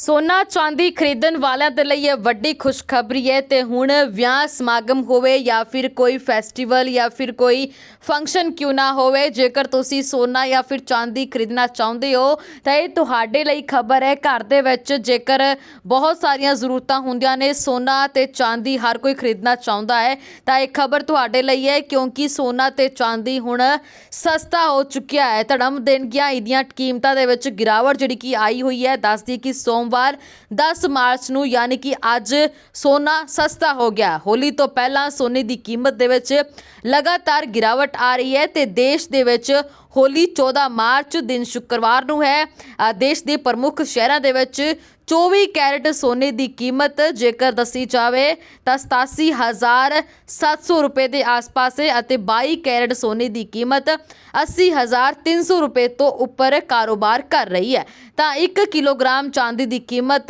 ਸੋਨਾ ਚਾਂਦੀ ਖਰੀਦਣ ਵਾਲਿਆਂ ਦੇ ਲਈ ਇਹ ਵੱਡੀ ਖੁਸ਼ਖਬਰੀ ਹੈ ਤੇ ਹੁਣ ਵਿਆਹ ਸਮਾਗਮ ਹੋਵੇ ਜਾਂ ਫਿਰ ਕੋਈ ਫੈਸਟੀਵਲ ਜਾਂ ਫਿਰ ਕੋਈ ਫੰਕਸ਼ਨ ਕਿਉਂ ਨਾ ਹੋਵੇ, ਜੇਕਰ ਤੁਸੀਂ ਸੋਨਾ ਜਾਂ ਫਿਰ ਚਾਂਦੀ ਖਰੀਦਣਾ ਚਾਹੁੰਦੇ ਹੋ, ਤਾਂ ਇਹ ਤੁਹਾਡੇ ਲਈ ਖਬਰ ਹੈ। ਘਰ ਦੇ ਵਿੱਚ ਜੇਕਰ ਬਹੁਤ ਸਾਰੀਆਂ ਜ਼ਰੂਰਤਾਂ ਹੁੰਦੀਆਂ ਨੇ, ਸੋਨਾ ਤੇ ਚਾਂਦੀ ਹਰ ਕੋਈ ਖਰੀਦਣਾ ਚਾਹੁੰਦਾ ਹੈ, ਤਾਂ ਇਹ ਖਬਰ ਤੁਹਾਡੇ ਲਈ ਹੈ, ਕਿਉਂਕਿ ਸੋਨਾ ਤੇ ਚਾਂਦੀ ਹੁਣ ਸਸਤਾ ਹੋ ਚੁੱਕਿਆ ਹੈ। ਧੜਮ ਦਿਨ ਗਿਆ ਇਹਦੀਆਂ ਕੀਮਤਾਂ ਦੇ ਵਿੱਚ ਗਿਰਾਵਟ ਜਿਹੜੀ ਕਿ ਆਈ ਹੋਈ ਹੈ, ਦੱਸਦੀ ਕਿ ਸੋਮ ਸੋਮਵਾਰ 10 ਮਾਰਚ ਨੂੰ ਯਾਨੀ ਕਿ ਅੱਜ ਸੋਨਾ ਸਸਤਾ ਹੋ ਗਿਆ। ਹੋਲੀ ਤੋਂ ਪਹਿਲਾਂ ਸੋਨੇ ਦੀ ਕੀਮਤ ਦੇ ਵਿੱਚ ਲਗਾਤਾਰ ਗਿਰਾਵਟ ਆ ਰਹੀ ਹੈ ਤੇ ਦੇਸ਼ ਦੇ ਵਿੱਚ ਹੋਲੀ 14 ਮਾਰਚ ਦਿਨ ਸ਼ੁੱਕਰਵਾਰ ਨੂੰ ਹੈ। ਦੇਸ਼ ਦੇ ਪ੍ਰਮੁੱਖ ਸ਼ਹਿਰਾਂ ਦੇ ਵਿੱਚ 24 ਕੈਰਟ ਸੋਨੇ ਦੀ ਕੀਮਤ ਜੇਕਰ ਦੱਸੀ ਜਾਵੇ ਤਾਂ 87700 ਰੁਪਏ ਦੇ ਆਸ-ਪਾਸ ਹੈ ਅਤੇ 22 ਕੈਰਟ ਸੋਨੇ ਦੀ ਕੀਮਤ 80300 ਰੁਪਏ ਤੋਂ ਉੱਪਰ ਕਾਰੋਬਾਰ ਕਰ ਰਹੀ ਹੈ। ਤਾਂ 1 ਕਿਲੋਗ੍ਰਾਮ ਚਾਂਦੀ ਦੀ ਕੀਮਤ